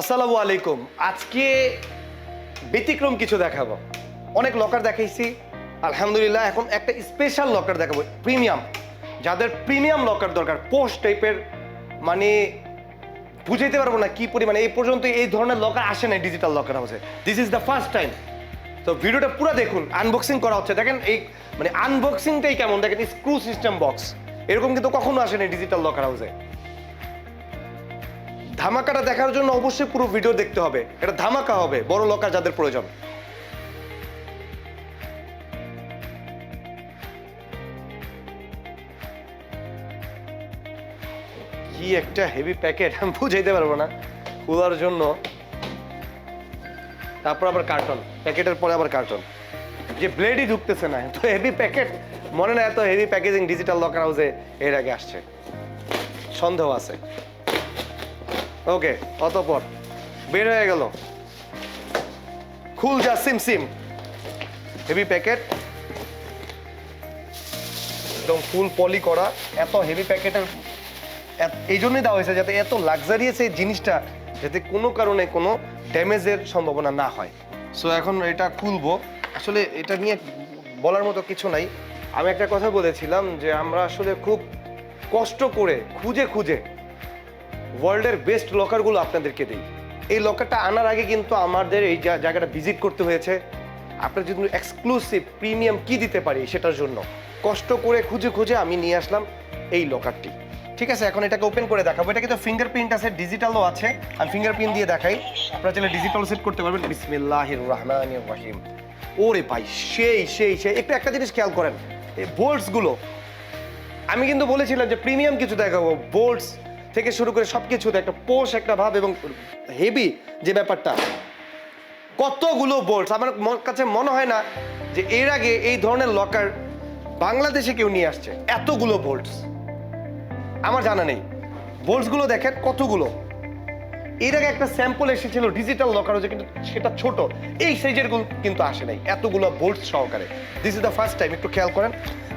আসসালামু আলাইকুম। আজকে ব্যতিক্রম কিছু দেখাবো। অনেক লকার দেখাইছি। আলহামদুলিল্লাহ, এখন একটা স্পেশাল লকার দেখাবো প্রিমিয়াম যাদের প্রিমিয়াম লকার দরকার পোস্ট টাইপের মানে বুঝাইতে পারব না কি পরিমাণে। এই পর্যন্ত এই ধরনের লকার আসে না ডিজিটাল লকার হাউসে this is the first time তো ভিডিওটা পুরো দেখুন আনবক্সিং করা হচ্ছে। দেখেন এই মানে আনবক্সিংটাই কেমন? দেখেন স্ক্রু সিস্টেম বক্স এরকম কিন্তু কখনো আসে না ডিজিটাল লকার হাউসে ধামাকাটা দেখার জন্য অবশ্যই পুরো ভিডিও দেখতে হবে। এটা ধামাকা হবে, বড় লকার যাদের প্রয়োজন। কি একটা হেভি প্যাকেট আমি বুঝাইতে পারব না। খোলার জন্য। তারপর আবার কার্টন প্যাকেটের পরে আবার কার্টন যে ব্লেডই ঢুকতেছে না, এত হেভি প্যাকেট মনে না এত হেভি প্যাকেজিং ডিজিটাল লকার হাউসে এর আগে আসছে। সন্দেহ আছে। ওকে, অতপর। বের হয়ে গেল। খুল যা সিম সিম। হেভি প্যাকেট একদম ফুল পলি করা। এত হেভি প্যাকেটের এই জন্যই দেওয়া হয়েছে যাতে এত লাক্সারিয়াস এই জিনিসটা যাতে কোনো কারণে কোনো ড্যামেজের সম্ভাবনা না হয়। সো এখন এটা খুলবো। আসলে এটা নিয়ে বলার মতো কিছু নাই। আমি একটা কথা বলেছিলাম যে আমরা আসলে খুব কষ্ট করে, খুঁজে খুঁজে ওয়ার্ল্ডের বেস্ট লকারগুলো আপনাদেরকে দিই। এই লকারটা আনার আগে কিন্তু আমাদের এই জায়গাটা ভিজিট করতে হয়েছে। আপনার যদি এক্সক্লুসিভ প্রিমিয়াম কি দিতে পারি সেটার জন্য। কষ্ট করে খুঁজে খুঁজে আমি নিয়ে আসলাম এই লকারটি। ঠিক আছে, এখন এটাকে ওপেন করে দেখাবো। এটা কিন্তু ফিঙ্গারপ্রিন্ট আছে ডিজিটালও আছে। আমি ফিঙ্গারপ্রিন্ট দিয়ে দেখাই। আপনারা চাইলে ডিজিটাল সেট করতে পারবেন। বিসমিল্লাহির রহমানির রহিম। ওরে ভাই, সেই সেই সেই। একটু একটা জিনিস খেয়াল করেন। এই বোল্টসগুলো আমি কিন্তু বলেছিলাম যে প্রিমিয়াম কিছু দেখাবো। বোল্টস থেকে শুরু করে সব কিছুতে একটা পোষ, একটা ভাব এবং হেভি যে ব্যাপারটা। কতগুলো বোল্টস, আমার কাছে মনে হয় না যে এর আগে এই ধরনের লকার বাংলাদেশে কেউ নিয়ে আসছে, এতগুলো বোল্টস। আমার জানা নেই। বোল্টসগুলো দেখেন কতগুলো। এর আগে একটা স্যাম্পল এসেছিল ডিজিটাল লকার হচ্ছে, কিন্তু সেটা ছোট। এই সাইজের কিন্তু আসে নাই, এতগুলো বোল্ট সহকারে। This is the first time একটু খেয়াল করেন।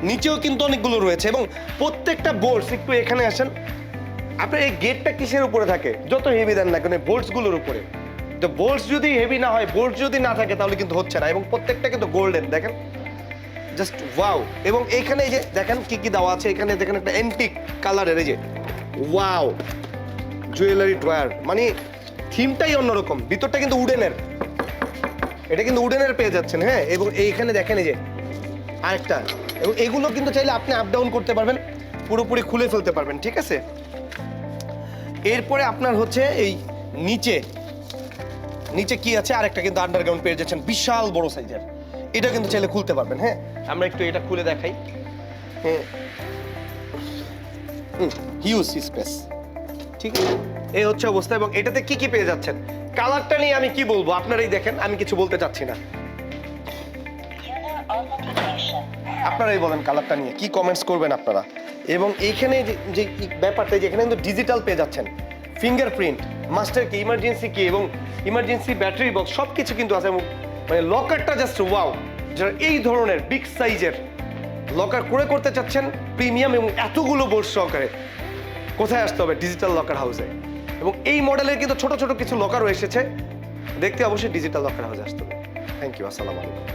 নিচেও কিন্তু অনেকগুলো রয়েছে এবং প্রত্যেকটা বোল্টস, একটু এখানে আসেন। আপনার এই গেটটা কিসের উপরে থাকে? যত হেভি দেন না কেন বোল্টসগুলোর উপরে। তো বোল্টস যদি হেভি না হয় বোল্ট যদি না থাকে, তাহলে কিন্তু হচ্ছে না। এবং প্রত্যেকটা কিন্তু গোল্ডেন দেখেন? জাস্ট ওয়াও এবং এইখানে এই যে, দেখেন কি কি দেওয়া আছে? এখানে দেখেন একটা এন্টিক কালারের এই যে ওয়াও জুয়েলারি ড্রয়ার মানে থিমটাই অন্যরকম। ভিতরটা কিন্তু উডেনের এটা কিন্তু উডেনের পেয়ে যাচ্ছেন হ্যাঁ? এবং এইখানে দেখেন এই যে, আরেকটা। এবং এগুলো কিন্তু চাইলে আপনি আপ ডাউন করতে পারবেন, পুরোপুরি খুলে ফেলতে পারবেন, ঠিক আছে? এরপরে আপনার হচ্ছে এই নিচে নিচে কি আছে? আরেকটা কিন্তু আন্ডারগ্রাউন্ড পেয়ে যাচ্ছেন, বিশাল বড় সাইজের এটা কিন্তু চাইলে খুলতে পারবেন হ্যাঁ? আমরা একটু এটা খুলে দেখাই। হিউজ স্পেস ঠিক এই হচ্ছে অবস্থা, এবং এটাতে কি কি পেয়ে যাচ্ছেন? কালারটা নিয়ে আমি কি বলব? আপনারাই দেখেন, আমি কিছু বলতে চাচ্ছি না। আপনারাই বলেন কালারটা নিয়ে, কি কমেন্টস করবেন আপনারা? এবং এইখানে যে ব্যাপারটা যেখানে কিন্তু ডিজিটাল পেয়ে যাচ্ছেন। ফিঙ্গারপ্রিন্ট মাস্টার কি ইমার্জেন্সি কি এবং ইমার্জেন্সি ব্যাটারি বক্স সব কিছু কিন্তু আছে মানে লকারটা জাস্ট ওয়াও যারা এই ধরনের বিগ সাইজের লকার করে করতে চাচ্ছেন প্রিমিয়াম এবং এতগুলো বোর্ড সহকারে। কোথায় আসতে হবে? ডিজিটাল লকার হাউসে এবং এই মডেলের কিন্তু ছোট ছোট কিছু লকারও এসেছে। দেখতে অবশ্যই ডিজিটাল লকার হাউসে আসতে হবে। থ্যাংক ইউ আসসালামু আলাইকুম।